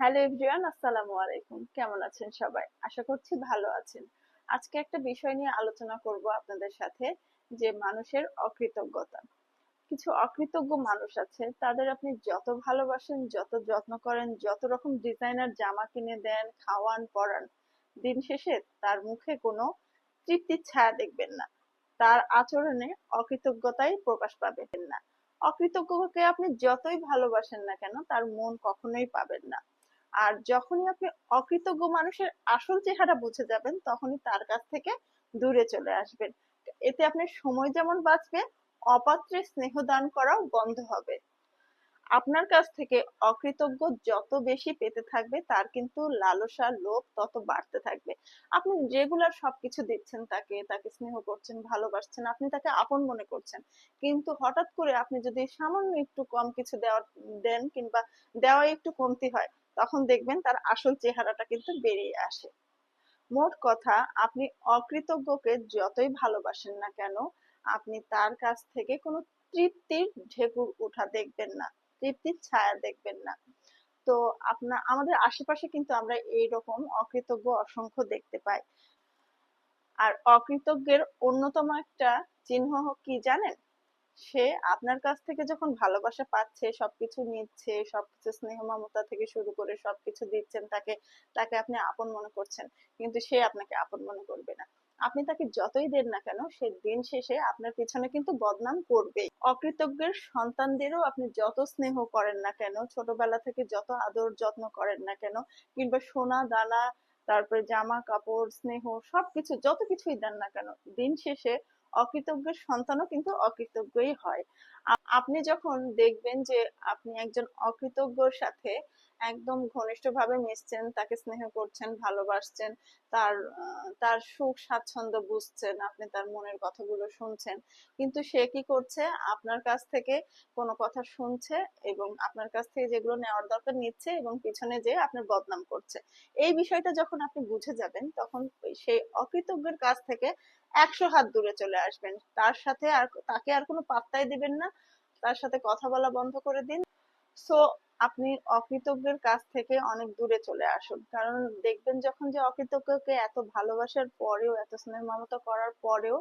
Hello everyone, আসসালামু আলাইকুম। কেমন আছেন সবাই? আশা করছি ভালো আছেন। আজকে একটা বিষয় নিয়ে আলোচনা করব আপনাদের সাথে, যে মানুষের অকৃতজ্ঞতা। কিছু অকৃতজ্ঞ মানুষ আছে, তাদের আপনি যত ভালোবাসেন, যত যত্ন করেন, যত রকম ডিজাইনার জামা কিনে দেন, খাওয়ান, পরান, দিন শেষে তার মুখে কোনো তৃপ্তির ছায়া দেখবেন না। তার আচরণে অকৃতজ্ঞতাই প্রকাশ পাবেন না। অকৃতজ্ঞকে আপনি যতই ভালোবাসেন না কেন, তার মন কখনোই পাবেন না। আর যখনই আপনি অকৃতজ্ঞ মানুষের আসল চেহারা বুঝে যাবেন, তখনই তার কাছ থেকে দূরে চলে আসবেন। এতে আপনার সময় যেমন বাঁচবে, অপাত্রে স্নেহ দান করাও বন্ধ হবে। আপনার কাছ থেকে অকৃতজ্ঞ যত বেশি পেতে থাকবে, তার কিন্তু লালসা লোভ তত বাড়তে থাকবে। আপনি রেগুলার সবকিছু দিচ্ছেন তাকে তাকে স্নেহ করছেন, ভালোবাসছেন, আপনি তাকে আপন মনে করছেন। কিন্তু হঠাৎ করে আপনি যদি সামান্য একটু কম কিছু দেওয়ার দেন কিংবা দেওয়া একটু কমতি হয় তখন দেখবেন তার আসল চেহারাটা কিন্তু বেরিয়ে আসে। মোট কথা, আপনি অকৃতজ্ঞকে যতই ভালোবাসেন না কেন, আপনি তার কাছ থেকে কোনো তৃপ্তির ঢেকুর উঠা দেখবেন না, তৃপ্তির ছায়া দেখবেন না। তো আপনার আমাদের আশেপাশে কিন্তু আমরা এইরকম অকৃতজ্ঞ অসংখ্য দেখতে পাই। আর অকৃতজ্ঞের অন্যতম একটা চিহ্ন কি জানেন? সে আপনার কাছ থেকে যখন ভালোবাসা পাচ্ছে, সবকিছু নিচ্ছে, সবকিছু স্নেহ মমতা থেকে শুরু করে সবকিছু দিচ্ছেন তাকে তাকে আপনি আপন মনে করছেন, কিন্তু সে আপনাকে আপন মনে করবে না। আপনি তাকে যতই দেন না কেন, সে দিন শেষে আপনার পিছনে কিন্তু বদনাম করবেই। অকৃতজ্ঞের সন্তানদেরও আপনি যত স্নেহ করেন না কেন, ছোটবেলা থেকে যত আদর যত্ন করেন না কেন, কিংবা সোনা, দানা, তারপরে জামা কাপড়, স্নেহ, সবকিছু, যত কিছুই দেন না কেন, দিন শেষে অকৃতজ্ঞের সন্তানও কিন্তু অকৃতজ্ঞই হয়। আপনি যখন দেখবেন যে আপনি একজন অকৃতজ্ঞর সাথে একদম ঘনিষ্ঠভাবে মিশছেন, তাকে স্নেহ করছেন, ভালোবাসছেন, তার তার সুখ স্বাচ্ছন্দ্য বুঝছেন, আপনি তার মনের কথাগুলো শুনছেন, কিন্তু সে কি করছে? আপনার কাছ থেকে কোনো কথা শুনছে এবং আপনার কাছ থেকে যেগুলো নেওয়ার দরকার নিচ্ছে এবং পিছনে যে আপনার বদনাম করছে। এই বিষয়টা যখন আপনি বুঝে যাবেন, তখন সেই অকৃতজ্ঞের কাছ থেকে একশো হাত দূরে চলে আসবেন। তার সাথে আর তাকে আর কোনো পাত্তাই দিবেন না। তার সাথে কথা বলা বন্ধ করে দিন। সো আপনি অকৃতজ্ঞের কাছ থেকে অনেক দূরে চলে আসুন। কারণ দেখবেন যখন যে অকৃতজ্ঞকে এত ভালোবাসার পরেও, এত স্নেহ মমতা করার পরেও,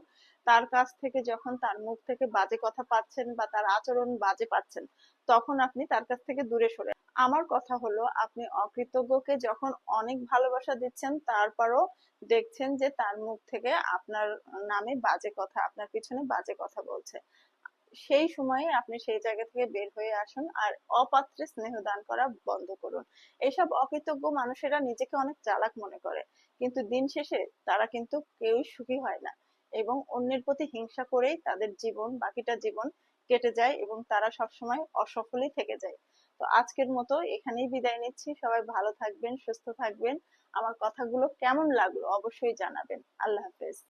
তার কাছ থেকে যখন তার মুখ থেকে বাজে কথা পাচ্ছেন বা তার আচরণ বাজে পাচ্ছেন, তখন আপনি তার কাছ থেকে দূরে সরে আমার কথা হলো, আপনি অকৃতজ্ঞকে যখন অনেক ভালোবাসা দিচ্ছেন, তারপরও দেখছেন যে তার মুখ থেকে আপনার নামে বাজে কথা, আপনার পিছনে বাজে কথা বলছে। সেই সময়ে আপনি সেই জায়গা থেকে বের হয়ে আসুন আর অপাত্রে স্নেহ দান করা বন্ধ করুন। এইসব অকৃতজ্ঞ মানুষেরা নিজেকে অনেক চালাক মনে করে, কিন্তু দিন শেষে তারা কিন্তু কেউই সুখী হয় না এবং অন্যের প্রতি হিংসা করেই তাদের জীবন, বাকিটা জীবন কেটে যায় এবং তারা সবসময় অসফলই থেকে যায়। তো আজকের মতো এখানেই বিদায় নিচ্ছি। সবাই ভালো থাকবেন, সুস্থ থাকবেন। আমার কথাগুলো কেমন লাগল অবশ্যই জানাবেন। আল্লাহ হাফেজ।